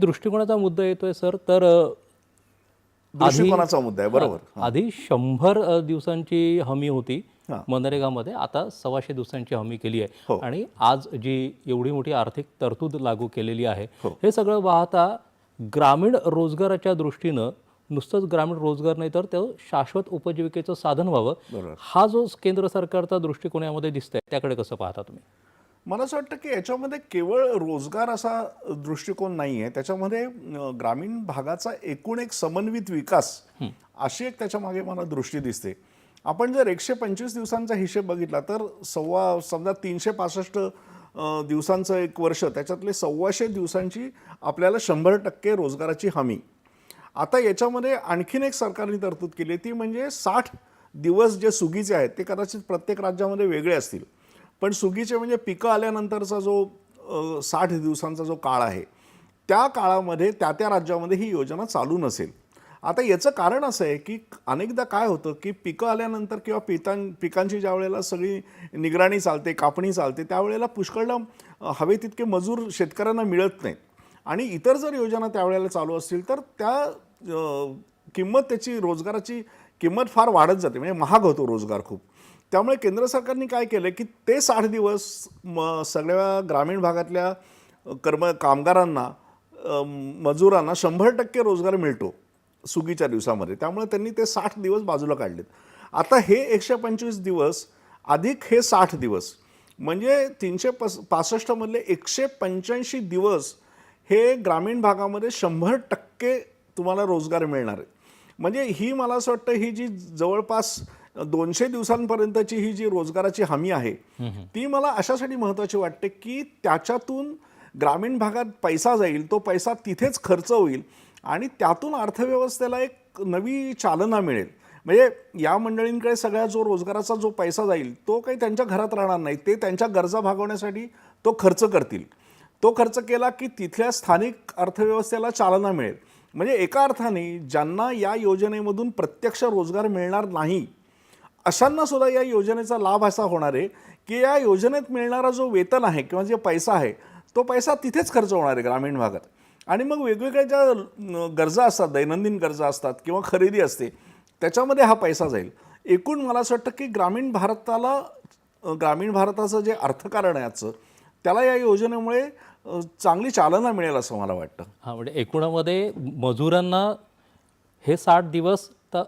दृष्टिकोनाचा मुद्दा येतोय सर तर दृष्टिकोनाचा मुद्दा आहे बरोबर आधी शंभर दिवसांची हमी होती. मनरेगामध्ये आता सव्वाशे दिवसांची हमी केली आहे हो. आणि आज जी एवढी मोठी आर्थिक तरतूद लागू केलेली आहे हो. हे सगळं पाहता ग्रामीण रोजगाराच्या दृष्टीनं नुसतंच ग्रामीण रोजगार नाही तर ते शाश्वत उपजीविकेचं साधन व्हावं. हा जो केंद्र सरकारचा दृष्टिकोन यामध्ये दिसतंय त्याकडे कसं पाहता तुम्ही मला असं वाटतं की याच्यामध्ये केवळ रोजगार असा दृष्टिकोन नाही आहे त्याच्यामध्ये ग्रामीण भागाचा एकूण एक समन्वित विकास अशी एक त्याच्यामागे मला दृष्टी दिसते. आपण जर एकशे पंचवीस दिवसांचा हिशेब बघितला तर सव्वा समजा तीनशे पासष्ट दिवसांचं एक वर्ष त्याच्यातले सव्वाशे दिवसांची आपल्याला शंभर टक्के रोजगाराची हमी. आता याच्यामध्ये आणखीन एक सरकारने तरतूद केली ती म्हणजे साठ दिवस जे सुगीचे आहेत ते कदाचित प्रत्येक राज्यामध्ये वेगळे असतील. पण सुगीचे म्हणजे पिकं आल्यानंतरचा जो साठ दिवसांचा जो काळ आहे त्या काळामध्ये त्या त्या राज्यामध्ये ही योजना चालू नसेल. आता याचं कारण असं आहे की अनेकदा काय होतं की पिकं आल्यानंतर किंवा पिकां पिकांची ज्या वेळेला सगळी निगराणी चालते कापणी चालते त्यावेळेला पुष्कळला हवे तितके मजूर शेतकऱ्यांना मिळत नाहीत आणि इतर जर योजना त्यावेळेला चालू असतील तर त्या किंमत त्याची रोजगाराची किंमत फार वाढत जाते. म्हणजे महाग होतो रोजगार खूप. त्यामुळे केंद्र सरकारने काय केलं की ते साठ दिवस म सगळ्या ग्रामीण भागातल्या कर्म कामगारांना मजुरांना शंभर टक्के रोजगार मिळतो सुगीच्या दिवसामध्ये. त्यामुळे त्यांनी ते साठ दिवस बाजूला काढलेत. आता हे एकशे पंचवीस दिवस अधिक हे साठ दिवस. म्हणजे तीनशे पस पासष्टमधले एकशे पंच्याऐंशी दिवस हे ग्रामीण भागामध्ये शंभर टक्के तुम्हाला रोजगार मिळणार आहे. म्हणजे ही मला असं वाटतं ही जी जवळपास दोनशे दिवसांपर्यंतची ही जी रोजगाराची हमी आहे ती मला अशासाठी महत्त्वाची वाटते की त्याच्यातून ग्रामीण भागात पैसा जाईल तो पैसा तिथेच खर्च होईल आणि त्यातून अर्थव्यवस्थेला एक नवी चालना मिळेल. म्हणजे या मंडळींकडे सगळ्या जो रोजगाराचा जो पैसा जाईल तो काही त्यांच्या घरात राहणार नाही ते त्यांच्या गरजा भागवण्यासाठी तो खर्च करतील. तो खर्च केला की तिथल्या स्थानिक अर्थव्यवस्थेला चालना मिळेल. म्हणजे एका अर्थाने ज्यांना या योजनेमधून प्रत्यक्ष रोजगार मिळणार नाही अशांना सुद्धा या योजनेचा लाभ असा होणार आहे की या योजनेत मिळणारा जो वेतन आहे किंवा जे पैसा आहे तो पैसा तिथेच खर्च होणार आहे ग्रामीण भागात. आणि मग वेगवेगळ्या ज्या गरजा असतात दैनंदिन गरजा असतात किंवा खरेदी असते त्याच्यामध्ये हा पैसा जाईल. एकूण मला असं वाटतं की ग्रामीण भारताला ग्रामीण भारताचं जे अर्थकारण आहे आजचं त्याला या योजनेमुळे चांगली चालना मिळेल असं मला वाटतं. हा म्हणजे एकूणामध्ये मजुरांना हे साठ दिवस तर